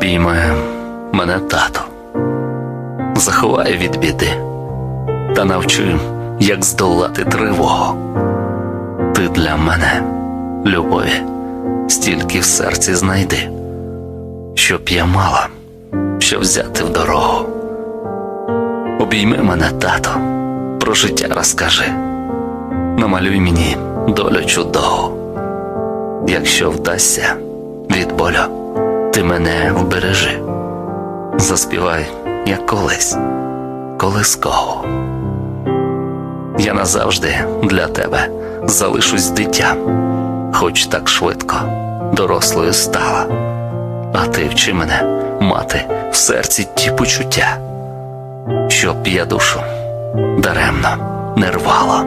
Обійме мене тато, заховає від біди та навчи, як здолати тривогу. Ти для мене, любові, стільки в серці знайди, щоб я мала, що взяти в дорогу. Обійми мене, тато, про життя розкажи, намалюй мені долю чудову. Якщо вдасться від болю, ти мене вбережи, заспівай, як колись, колисково. Я назавжди для тебе залишусь дитям, хоч так швидко дорослою стала. А ти вчи мене мати в серці ті почуття, щоб я душу даремно не рвала.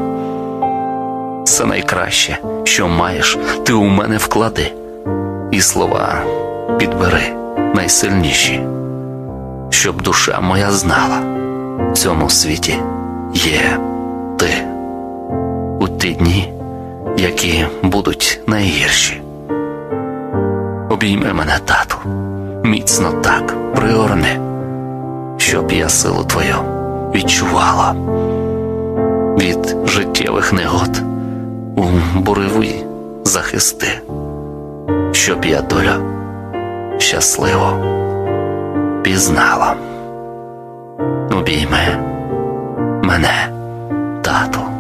Все найкраще, що маєш, ти у мене вклади, і слова підбери найсильніші, щоб душа моя знала, в цьому світі є ти у ті дні, які будуть найгірші. Обійми мене, тату, міцно так пригорни, щоб я силу твою відчувала від життєвих негод у буреві захисти, щоб я долю щасливо пізнала. Обійми мене, тату.